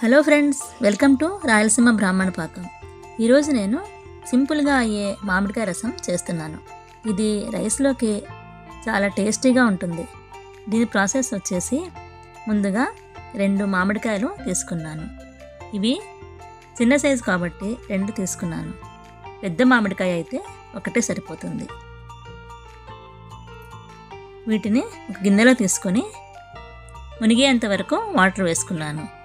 Hello friends welcome to Rayalaseema Brahmana Pakam. ఈరోజు నేను సింపుల్గా అయ్యే మామిడికాయ రసం చేస్తున్నాను. ఇది రైస్లోకి చాలా టేస్టీగా ఉంటుంది. దీని ప్రాసెస్ వచ్చేసి ముందుగా రెండు మామిడికాయలు తీసుకున్నాను. ఇవి చిన్న సైజు కాబట్టి రెండు తీసుకున్నాను. పెద్ద మామిడికాయ అయితే ఒకటే సరిపోతుంది. వీటిని ఒక గిన్నెలో తీసుకొని మునిగేంత వరకు వాటర్ వేసుకున్నాను.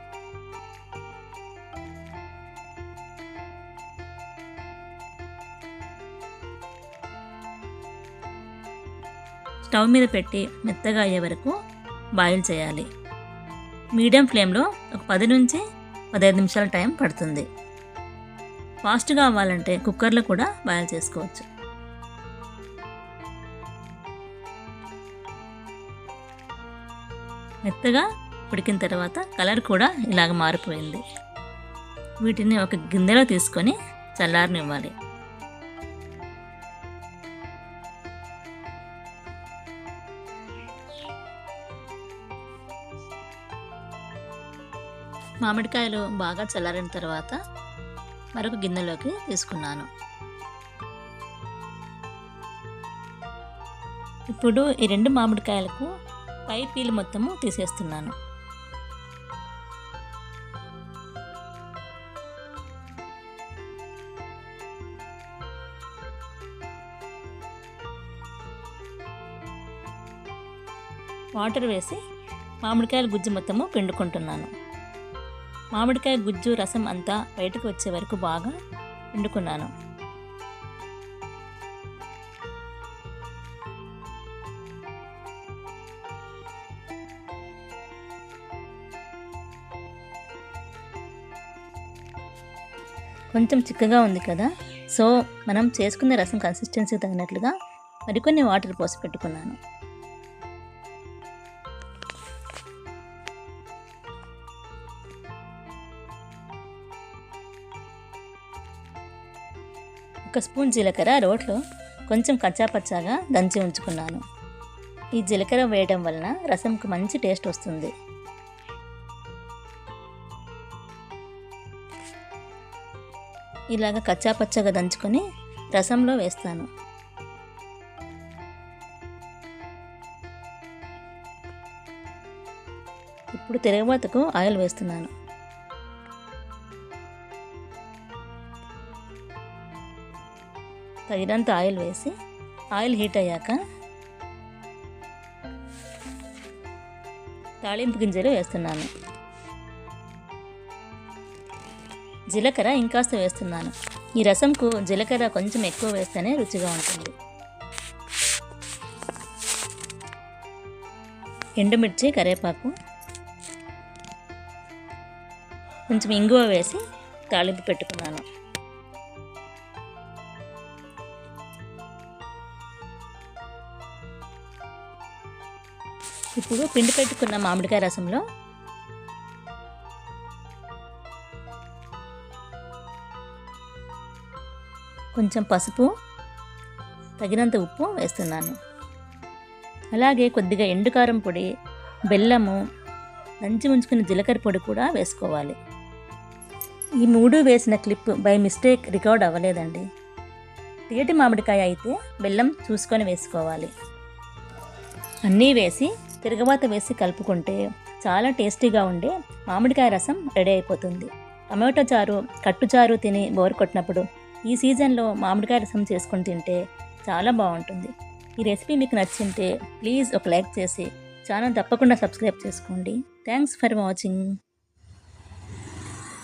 స్టవ్ మీద పెట్టి మెత్తగా అయ్యే వరకు బాయిల్ చేయాలి. మీడియం ఫ్లేమ్లో ఒక పది నుంచి పదహైదు నిమిషాల టైం పడుతుంది. ఫాస్ట్గా అవ్వాలంటే కుక్కర్లో కూడా బాయిల్ చేసుకోవచ్చు. మెత్తగా ఉడికిన తర్వాత కలర్ కూడా ఇలాగ మారిపోయింది. వీటిని ఒక గిన్నెలో తీసుకొని చల్లారనివ్వాలి. మామిడికాయలు బాగా చల్లారిన తర్వాత మరొక గిన్నెలోకి తీసుకున్నాను. ఇప్పుడు ఈ రెండు మామిడికాయలకు పై పీలు మొత్తము తీసేస్తున్నాను. వాటర్ వేసి మామిడికాయల గుజ్జు మొత్తము పిండుకుంటున్నాను. మామిడికాయ గుజ్జు రసం అంతా బయటకు వచ్చే వరకు బాగా పిండుకున్నాను కొంచెం చిక్కగా ఉంది కదా సో మనం చేసుకునే రసం కన్సిస్టెన్సీ తగినట్లుగా మరికొన్ని వాటర్ పోసి పెట్టుకున్నాను. ఒక స్పూన్ జీలకర్ర రోట్లో కొంచెం కచ్చాపచ్చాగా దంచి ఉంచుకున్నాను. ఈ జీలకర్ర వేయడం వలన రసంకు మంచి టేస్ట్ వస్తుంది. ఇలాగ కచ్చాపచ్చగా దంచుకొని రసంలో వేస్తాను. ఇప్పుడు తిరగబాతకు ఆయిల్ వేస్తున్నాను. తగినంత ఆయిల్ వేసి ఆయిల్ హీట్ అయ్యాక తాళింపు గింజలు వేస్తున్నాను. జీలకర్ర ఇంకాస్త వేస్తున్నాను. ఈ రసంకు జీలకర్ర కొంచెం ఎక్కువ వేస్తేనే రుచిగా ఉంటుంది. ఎండుమిర్చి కరేపాకు కొంచెం ఇంగువ వేసి తాళింపు పెట్టుకున్నాను. ఇప్పుడు పిండి పెట్టుకున్న మామిడికాయ రసంలో కొంచెం పసుపు తగినంత ఉప్పు వేస్తున్నాను. అలాగే కొద్దిగా ఎండుకారం పొడి బెల్లము దంచి ఉంచుకున్న జీలకర్ర పొడి కూడా వేసుకోవాలి. ఈ మూడు వేసిన క్లిప్ బై మిస్టేక్ రికార్డ్ అవ్వలేదండి. తీయటి మామిడికాయ అయితే బెల్లం చూసుకొని వేసుకోవాలి. అన్నీ వేసి తిరగబాత వేసి కలుపుకుంటే చాలా టేస్టీగా ఉండే మామిడికాయ రసం రెడీ అయిపోతుంది. టమాటో చారు కట్టు చారు తిని బోరు కొట్టినప్పుడు ఈ సీజన్లో మామిడికాయ రసం చేసుకొని తింటే చాలా బాగుంటుంది. ఈ రెసిపీ మీకు నచ్చింటే ప్లీజ్ ఒక లైక్ చేసి ఛానల్ తప్పకుండా సబ్స్క్రైబ్ చేసుకోండి. Thanks for watching.